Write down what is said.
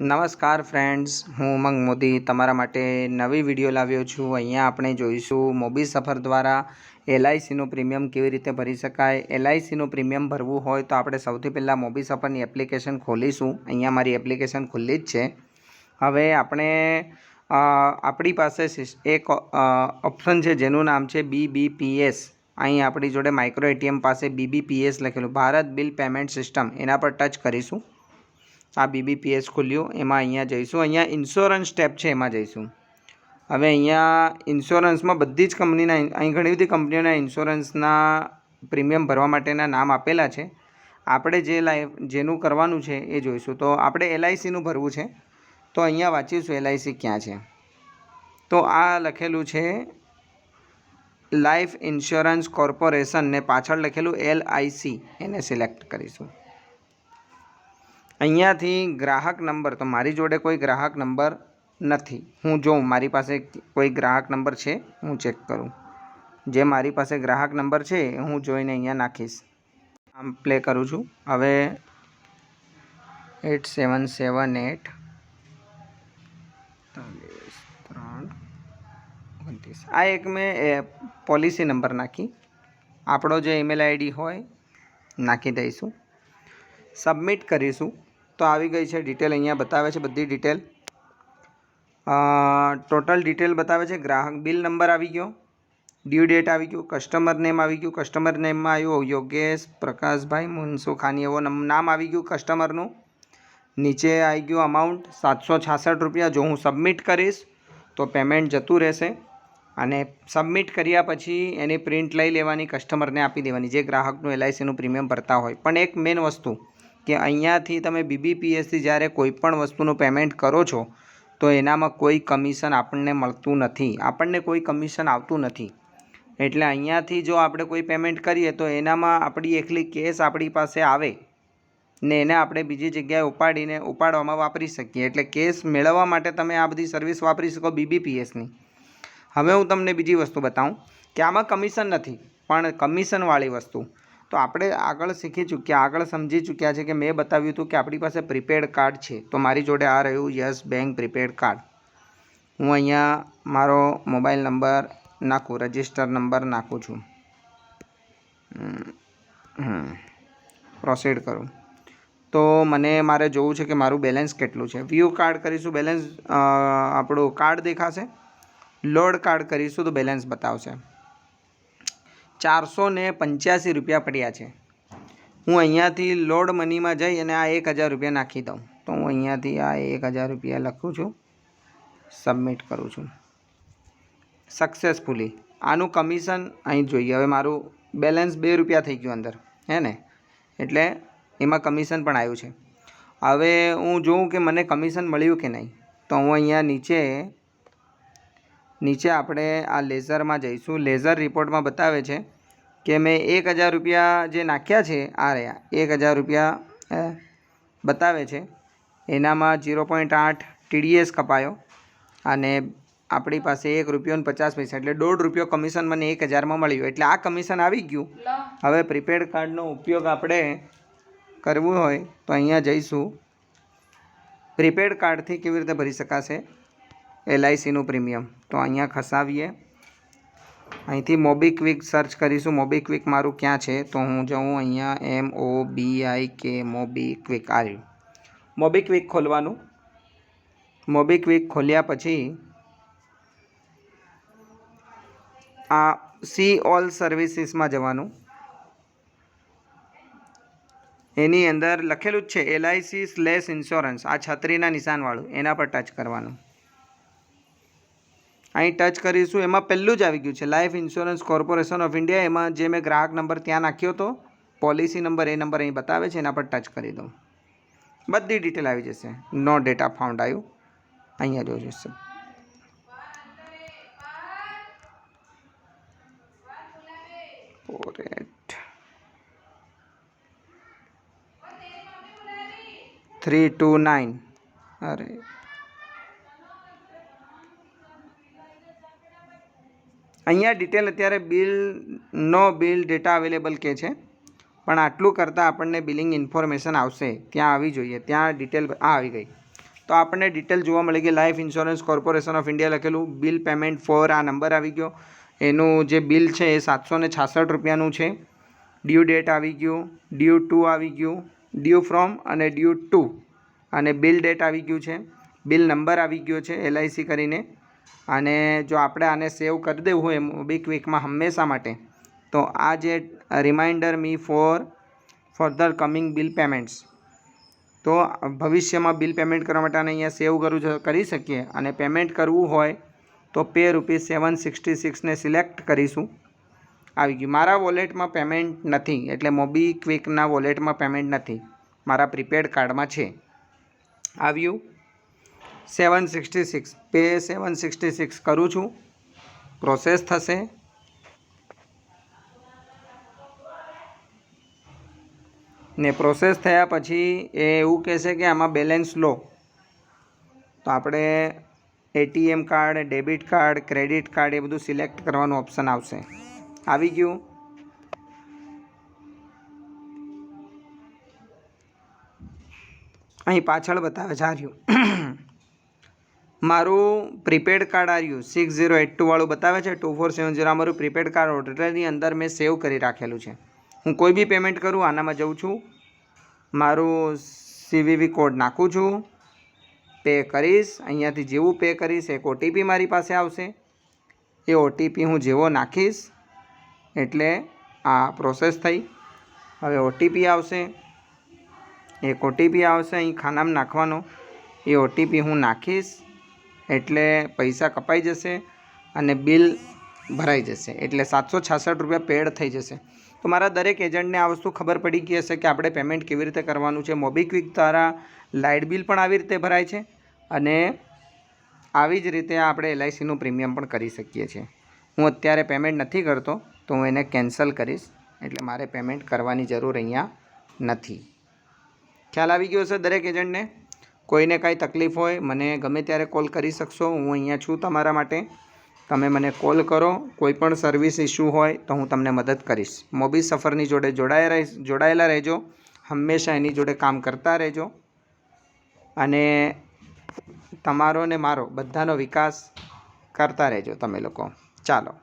નમસ્કાર ફ્રેન્ડ્સ હું ઉમંગ મોદી તમારા માટે નવી વીડિયો લાવ્યો છું. અહીંયા આપણે જોઈશું મોબી સફર દ્વારા એલઆઈસીનું પ્રીમિયમ કેવી રીતે ભરી શકાય. એલઆઈસીનું પ્રીમિયમ ભરવું હોય તો આપણે સૌથી પહેલાં મોબી સફરની એપ્લિકેશન ખોલીશું. અહીંયા મારી એપ્લિકેશન ખુલ્લી જ છે. હવે આપણે આપણી પાસે એક ઓપ્શન છે જેનું નામ છે બીબીપીએસ અહીં આપણી જોડે માઇક્રો એટીએમ પાસે બીબીપીએસ લખેલું. Bharat bill payment system. એના પર ટચ કરીશું. આ બીબીપીએસ ખુલ્યું. એમાં અહીંયા જઈશું. અહીંયા ઇન્સ્યોરન્સ સ્ટેપ છે, એમાં જઈશું. હવે અહીંયા ઇન્સ્યોરન્સમાં બધી જ કંપનીના, અહીં ઘણી બધી કંપનીઓના ઇન્સ્યોરન્સના પ્રીમિયમ ભરવા માટેના નામ આપેલા છે. આપણે જે લાઈફ જેનું કરવાનું છે એ જોઈશું. તો આપણે એલઆઈસીનું ભરવું છે. તો અહીંયા વાંચીશું એલઆઈસી ક્યાં છે. તો આ લખેલું છે લાઈફ ઇન્સ્યોરન્સ કોર્પોરેશન ને પાછળ લખેલું એલઆઈસી એને સિલેક્ટ કરીશું. અહીંયાથી ગ્રાહક નંબર, તો મારી જોડે કોઈ ગ્રાહક નંબર નથી. હું જોઉં, મારી પાસે કોઈ ગ્રાહક નંબર છે, હું ચેક કરું. જે મારી પાસે ગ્રાહક નંબર છે હું જોઈને અહીંયા નાખીશ. આમ પ્લે કરું છું. હવે એટ સેવન સેવન એટ ત્રણ ઓગણત્રીસ. આ એક મેં પોલિસી નંબર નાખી. આપણો જે ઈમેલ આઈડી હોય, નાખી દઈશું. સબમિટ કરીશું. તો આવી ગઈ છે ડિટેલ અહીંયા બતાવે છે બધી ડિટેલ ટોટલ ડિટેલ બતાવે છે, ગ્રાહક બિલ નંબર આવી ગયો ડ્યુ ડેટ આવી ગયું કસ્ટમર નેમ આવી ગયું કસ્ટમર નેમમાં આવ્યું યોગેશ પ્રકાશભાઈ મુનસુખાની એવો નામ આવી ગયું કસ્ટમરનું નીચે આવી ગયું અમાઉન્ટ સાતસો છાસઠ રૂપિયા. જો હું સબમિટ કરીશ, તો પેમેન્ટ જતું રહેશે. અને સબમિટ કર્યા પછી એની પ્રિન્ટ લઈ લેવાની કસ્ટમરને આપી દેવાની. જે ગ્રાહકનું એલઆઈસીનું પ્રીમિયમ ભરતા હોય. પણ એક મેઇન વસ્તુ કે અહીંયાથી તમે બીબીપીએસથી જ્યારે કોઈ પણ વસ્તુનું પેમેન્ટ કરો છો, તો એનામાં કોઈ કમિશન આપણને મળતું નથી. આપણને કોઈ કમિશન આવતું નથી. એટલે અહીંયાથી જો આપણે કોઈ પેમેન્ટ કરીએ, તો એનામાં આપણી એકલી કેસ આપણી પાસે આવે ને એને આપણે બીજી જગ્યાએ ઉપાડીને ઉપાડવામાં વાપરી શકીએ. એટલે કેસ મેળવવા માટે તમે આ બધી સર્વિસ વાપરી શકો બીબીપીએસની હવે હું તમને બીજી વસ્તુ બતાવું કે આમાં કમિશન નથી, પણ કમિશનવાળી વસ્તુ. તો આપણે આગળ શીખી ચૂક્યા, આગળ સમજી ચૂક્યા છે કે મેં બતાવ્યું હતું કે આપણી પાસે પ્રીપેડ કાર્ડ છે. તો મારી જોડે આ રહ્યું, યસ બેંક પ્રીપેડ કાર્ડ હું અહીંયા મારો મોબાઈલ નંબર નાખું રજિસ્ટર નંબર નાખું છું. પ્રોસીડ કરું. તો મને મારે જોવું છે કે મારું બેલેન્સ કેટલું છે. વ્યૂ કાર્ડ કરીશું બેલેન્સ આપણું કાર્ડ દેખાશે. લોડ કાર્ડ કરીશું તો બેલેન્સ બતાવશે. ચારસો ને પંચ્યાસી રૂપિયા પડ્યા છે. હું અહીંયાથી લોડ મનીમાં જઈ અને આ એક હજાર રૂપિયા નાખી દઉં. તો હું અહીંયાથી આ એક હજાર રૂપિયા લખું છું સબમિટ કરું છું. સક્સેસફુલી આનું કમિશન અહીં જોઈએ. હવે મારું બેલેન્સ બે રૂપિયા થઈ ગયું અંદર. હે ને? એટલે એમાં કમિશન પણ આવ્યું છે. હવે હું જોઉં કે મને કમિશન મળ્યું કે નહીં. તો હું અહીંયા નીચે નીચે આપણે આ લેઝરમાં જઈશું. લેઝર રિપોર્ટમાં બતાવે છે કે મેં એક હજાર રૂપિયા જે નાખ્યા છે આ રહ્યા એક હજાર રૂપિયા બતાવે છે. એનામાં જીરો પોઈન્ટ આઠ ટીડીએસ કપાયો અને આપણી પાસે એક રૂપિયો ને પચાસ પૈસા એટલે દોઢ રૂપિયો કમિશન મને એક હજારમાં મળ્યું. એટલે આ કમિશન આવી ગયું. હવે પ્રીપેડ કાર્ડનો ઉપયોગ આપણે કરવું હોય તો અહીંયા જઈશું. પ્રીપેડ કાર્ડથી કેવી રીતે ભરી શકાશે? એલઆઈસીનું પ્રીમિયમ. તો અહીંયા ખસાવીએ. અહીંથી મોબીક્વિક સર્ચ કરીશું. મોબીક્વિક મારું ક્યાં છે? તો હું જાઉં અહીંયા એમ ઓ બી આઈ કે મોબીક્વિક. આવ્યું મોબીક્વિક ખોલવાનું. મોબીક્વિક ખોલ્યા પછી આ સી ઓલ સર્વિસીસમાં જવાનું. એની અંદર લખેલું જ છે, એલઆઈસી સ્લેશ ઇન્સ્યોરન્સ. આ છત્રીના નિશાનવાળું. એના પર ટચ કરવાનું. અહીં ટચ કરીશું. એમાં પહેલું જ આવી ગયું છે. Life insurance corporation of India એમાં જે મેં ગ્રાહક નંબર ત્યાં નાખ્યો હતો પોલિસી નંબર એ નંબર અહીં બતાવે છે, એના પર ટચ કરી દઉં. બધી ડિટેલ આવી જશે. નો ડેટા ફાઉન્ડ આવ્યું. અહીંયા જોઈ જશે. ફોર થ્રી ટુ નાઇન અરે અહીંયા ડિટેલ અત્યારે બિલ નો બિલ ડેટા અવેલેબલ કે છે. પણ આટલું કરતાં આપણને બિલિંગ ઇન્ફોર્મેશન આવશે. ત્યાં આવી જોઈએ. ત્યાં ડિટેલ આ આવી ગઈ. તો આપણને ડિટેલ જોવા મળી ગઈ. Life insurance corporation of India લખેલું બિલ પેમેન્ટ ફોર આ નંબર આવી ગયો. એનું જે બિલ છે એ સાતસો ને છાસઠ રૂપિયાનું છે. ડ્યુ ડેટ આવી ગયું. ડ્યુ ટુ આવી ગયું. ડ્યુ ફ્રોમ અને ડ્યુ ટુ અને બિલ ડેટ આવી ગયું છે. બિલ નંબર આવી ગયો છે એલઆઈસી કરીને. અને જો આપણે આને સેવ કરી દેવું હોય મોબીક્વિકમાં હંમેશા માટે, તો આ જે reminder me for further coming bill payments તો ભવિષ્યમાં બિલ પેમેન્ટ કરવા માટે આને અહીંયા સેવ કરું કરી શકીએ. અને પેમેન્ટ કરવું હોય તો પે રૂપીસ સેવન સિક્સટી સિક્સને સિલેક્ટ કરીશું. આવી ગયું. મારા વોલેટમાં પેમેન્ટ નથી, એટલે મોબી ક્વિકના વોલેટમાં પેમેન્ટ નથી. મારા પ્રીપેડ કાર્ડમાં છે. આવ્યું. Seven sixty six. Pay seven sixty six કરું છું. પ્રોસેસ થશે. ને પ્રોસેસ થયા પછી એ એવું કહેશે કે આમાં બેલેન્સ લો. તો આપણે ATM card, debit card, credit card એ બધું સિલેક્ટ કરવાનું ઓપ્શન આવશે. આવી ગયું. અહીં પાછળ બતાવે છે, આ રહ્યું. મારું પ્રીપેડ કાર્ડ આવ્યું સિક્સ ઝીરો એટ ટુવાળું બતાવે છે. ટુ ફોર સેવન ઝીરો મારું પ્રીપેડ કાર્ડ ઓર્ડરની અંદર મેં સેવ કરી રાખેલું છે. હું કોઈ બી પેમેન્ટ કરું, આનામાં જઉં છું. મારું સીવીવી કોડ નાખું છું. પે કરીશ. અહીંયાથી જેવું પે કરીશ, એક ઓટીપી મારી પાસે આવશે. એ ઓટીપી હું જેવો નાખીશ, એટલે આ પ્રોસેસ થઈ. હવે ઓટીપી આવશે. એક ઓટીપી આવશે અહીં ખાનામાં નાખવાનો. એ ઓટીપી હું નાખીશ. એટલે પૈસા કપાઈ જશે અને બિલ ભરાઈ જશે. એટલે સાતસો છાસઠ રૂપિયા પેડ થઈ જશે. તો મારા દરેક એજન્ટને આ વસ્તુ ખબર પડી ગઈ હશે કે આપણે પેમેન્ટ કેવી રીતે કરવાનું છે. મોબીક્વિક દ્વારા લાઇટ બિલ પણ આવી રીતે ભરાય છે અને આવી જ રીતે આપણે એલઆઈસીનું પ્રીમિયમ પણ કરી શકીએ છીએ. હું અત્યારે પેમેન્ટ નથી કરતો તો હું એને કેન્સલ કરીશ. એટલે મારે પેમેન્ટ કરવાની જરૂર અહીંયા નથી. ખ્યાલ આવી ગયો હશે દરેક એજન્ટને? કોઈને કાંઈ તકલીફ હોય, મને ગમે ત્યારે કોલ કરી શકશો. હું અહીંયા છું તમારા માટે. તમે મને કોલ કરો. કોઈ પણ સર્વિસ ઇશ્યુ હોય તો હું તમને મદદ કરીશ. મોબી સફરની જોડે જોડાયે રહી, જોડાયેલા રહેજો. હંમેશા એની જોડે કામ કરતા રહેજો. અને તમારો ને મારો બધાનો વિકાસ કરતા રહેજો તમે લોકો. ચાલો.